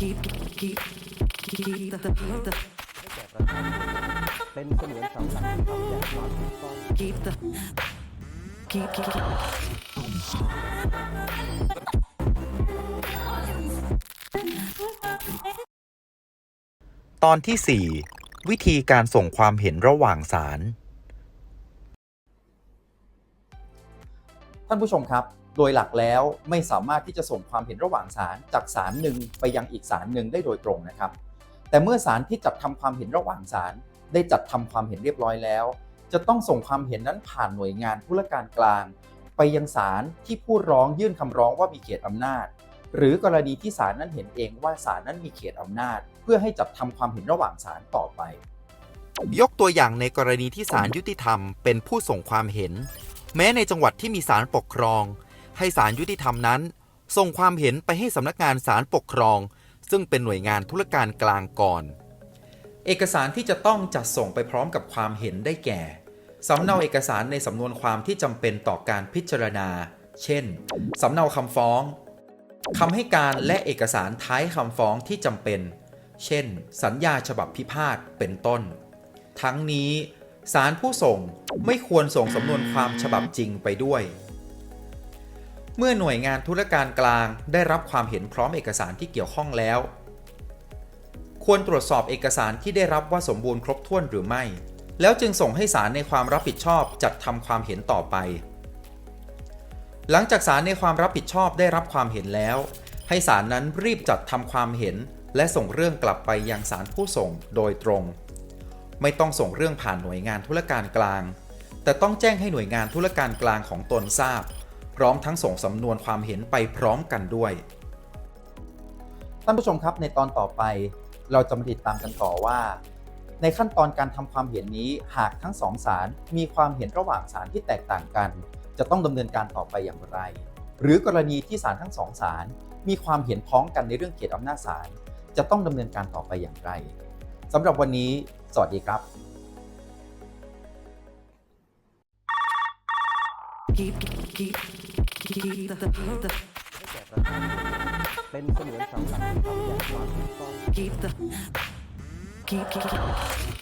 keep keep keep the the เป็นเสมือนเสาหลักที่ทำอย่างความถูกต้อง keep the keep keep keep ตอนที่ 4 วิธีการส่งความเห็นระหว่างสาร ท่านผู้ชมครับ โดยหลักแล้วไม่สามารถที่จะส่งความเห็นระหว่างสารจากสารหนึ่งไปยังอีกสารหนึ่งได้โดยตรงนะครับ แต่เมื่อสารที่จัดทำความเห็นระหว่างสารได้จัดทำความเห็นเรียบร้อยแล้ว จะต้องส่งความเห็นนั้นผ่านหน่วยงานธุรการกลาง ไปยังศาลที่ผู้ร้องยื่นคำร้องว่ามีเขตอำนาจ หรือกรณีที่ศาลนั้นเห็นเองว่าศาลนั้นมีเขตอำนาจ เพื่อให้จัดทำความเห็นระหว่างศาลต่อไป ยกตัวอย่างในกรณีที่ศาลยุติธรรมเป็นผู้ส่งความเห็น แม้ในจังหวัดที่มีศาลปกครอง ให้ศาลยุติธรรมนั้น ส่งความเห็นไปให้สำนักงานศาลปกครอง ซึ่งเป็นหน่วยงานธุรการกลางก่อน เอกสารที่จะต้องจัดส่งไปพร้อมกับความเห็นได้แก่สำเนาเอกสารในสำนวนความที่จำเป็นต่อการพิจารณา เช่น สำเนาคำฟ้องคำให้การและเอกสารท้ายคำฟ้องที่จำเป็น เช่น สัญญาฉบับพิพาทเป็นต้น ทั้งนี้ ศาลผู้ส่งไม่ควรส่งสำนวนความฉบับจริงไปด้วย เมื่อหน่วยงานธุรการกลางได้รับความเห็นพร้อมเอกสารที่เกี่ยวข้องแล้ว ควรตรวจสอบเอกสารที่ได้รับว่าสมบูรณ์ครบถ้วนหรือไม่ แล้วจึงส่งให้ศาลในความรับผิดชอบจัดทำความเห็นต่อไป หลังจากศาลในความรับผิดชอบได้รับความเห็นแล้ว ให้ศาลนั้นรีบจัดทำความเห็น และส่งเรื่องกลับไปยังศาลผู้ส่งโดยตรง ไม่ต้องส่งเรื่องผ่านหน่วยงานธุรการกลาง แต่ต้องแจ้งให้หน่วยงานธุรการกลางของตนทราบ พร้อมทั้งส่งสำนวนความเห็นไปพร้อมกันด้วย ท่านผู้ชมครับในตอนต่อไป เราจะมาติดตามกันต่อว่า ในขั้นตอนการทำความเห็นนี้หากทั้งสองศาลมีความเห็นระหว่างศาลที่แตกต่างกัน จะต้องดำเนินการต่อไปอย่างไร หรือกรณีที่ศาลทั้งสองศาลมีความเห็นพ้องกันในเรื่องเขตอำนาจศาลจะต้องดำเนินการต่อไปอย่างไรสำหรับวันนี้ สวัสดีครับ keep keep keep the the ให้แก่ประชาชนเป็นเสมือนเสาหลักที่ทำอย่างความถูกต้อง keep the keep keep keep